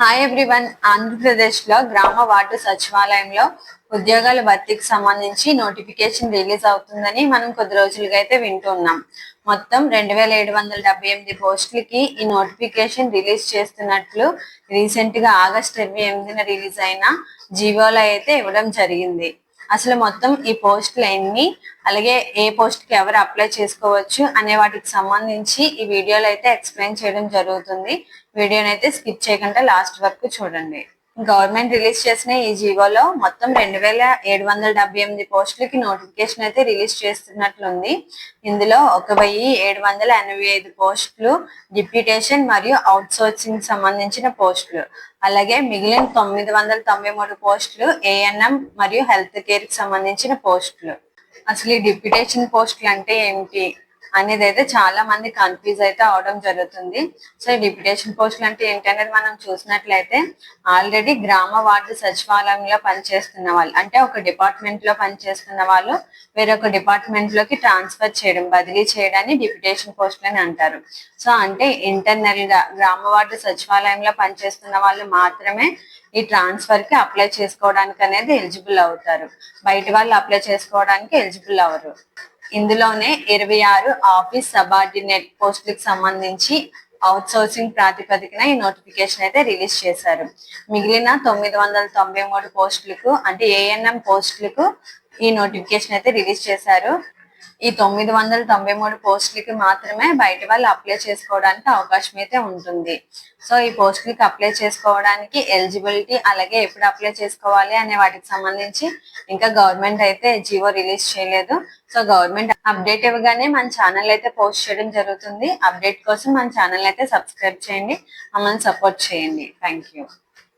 Hi everyone ఆంధ్రప్రదేశ్లో గ్రామ ward సచివాలయంలో ఉద్యోగాల భర్తీకి సంబంధించి నోటిఫికేషన్ రిలీజ్ అవుతుందని మనం కొద్ది రోజులుగా అయితే వింటున్నాం మొత్తం రెండు వేల ఏడు వందల డెబ్బై ఎనిమిది పోస్టులకి ఈ నోటిఫికేషన్ రిలీజ్ చేస్తున్నట్లు రీసెంట్గా ఆగస్ట్ ఇరవై ఎనిమిదిన రిలీజ్ అయిన జీవోలో అయితే ఇవ్వడం జరిగింది. అసలు మొత్తం ఈ పోస్టులు ఎన్ని అలాగే ఏ పోస్ట్కి ఎవరు అప్లై చేసుకోవచ్చు అనే వాటికి సంబంధించి ఈ వీడియోలో అయితే ఎక్స్ప్లెయిన్ చేయడం జరుగుతుంది. వీడియోని అయితే స్కిప్ చేయకుండా లాస్ట్ వరకు చూడండి. గవర్నమెంట్ రిలీజ్ చేసిన ఈ జీవోలో మొత్తం రెండు వేల ఏడు వందల డెబ్బై ఎనిమిది పోస్టులకి నోటిఫికేషన్ అయితే రిలీజ్ చేస్తున్నట్లుంది. ఇందులో ఒక వెయ్యి ఏడు వందల ఎనభై ఐదు పోస్టులు డిప్యూటేషన్ మరియు అవుట్ సోర్సింగ్ సంబంధించిన పోస్టులు. అలాగే మిగిలిన తొమ్మిది వందల తొంభై మూడు పోస్టులు ఏఎన్ఎం మరియు హెల్త్ కేర్కి సంబంధించిన పోస్టులు. అసలు ఈ డిప్యూటేషన్ పోస్టులు అంటే ఏమిటి? అనేది అయితే చాలా మంది కన్ఫ్యూజ్ అయితే అవడం జరుగుతుంది. సో ఈ డిప్యుటేషన్ పోస్టులు అంటే ఏంటనేది మనం చూసినట్లయితే ఆల్రెడీ గ్రామ వార్డు సచివాలయంలో పనిచేస్తున్న వాళ్ళు అంటే ఒక డిపార్ట్మెంట్లో పనిచేస్తున్న వాళ్ళు వేరొక డిపార్ట్మెంట్లోకి ట్రాన్స్ఫర్ చేయడం బదిలీ చేయడాన్ని డిప్యుటేషన్ పోస్టులు అని అంటారు. సో అంటే ఇంటర్నల్గా గ్రామ వార్డు సచివాలయంలో పనిచేస్తున్న వాళ్ళు మాత్రమే ఈ ట్రాన్స్ఫర్కి అప్లై చేసుకోవడానికి అనేది ఎలిజిబుల్ అవుతారు. బయట వాళ్ళు అప్లై చేసుకోవడానికి ఎలిజిబుల్ అవరు. ఇందులోనే ఇరవై ఆరు ఆఫీస్ సబార్డినేట్ పోస్టులకు సంబంధించి అవుట్ సోర్సింగ్ ప్రాతిపదికన ఈ నోటిఫికేషన్ అయితే రిలీజ్ చేశారు. మిగిలిన తొమ్మిది వందల తొంభై మూడు పోస్టులకు అంటే ఏఎన్ఎం పోస్టులకు ఈ నోటిఫికేషన్ అయితే రిలీజ్ చేశారు. ఈ తొమ్మిది వందల తొంభై మూడు పోస్టులకి మాత్రమే బయట వాళ్ళు అప్లై చేసుకోవడానికి అవకాశం అయితే ఉంటుంది. సో ఈ పోస్టులకి అప్లై చేసుకోవడానికి ఎలిజిబిలిటీ అలాగే ఎప్పుడు అప్లై చేసుకోవాలి అనే వాటికి సంబంధించి ఇంకా గవర్నమెంట్ అయితే జివో రిలీజ్ చేయలేదు. సో గవర్నమెంట్ అప్డేట్ ఇవ్వగానే మన ఛానల్ అయితే పోస్ట్ చేయడం జరుగుతుంది. అప్డేట్ కోసం మన ఛానల్ అయితే సబ్స్క్రైబ్ చేయండి. మమ్మల్ని సపోర్ట్ చేయండి. Thank you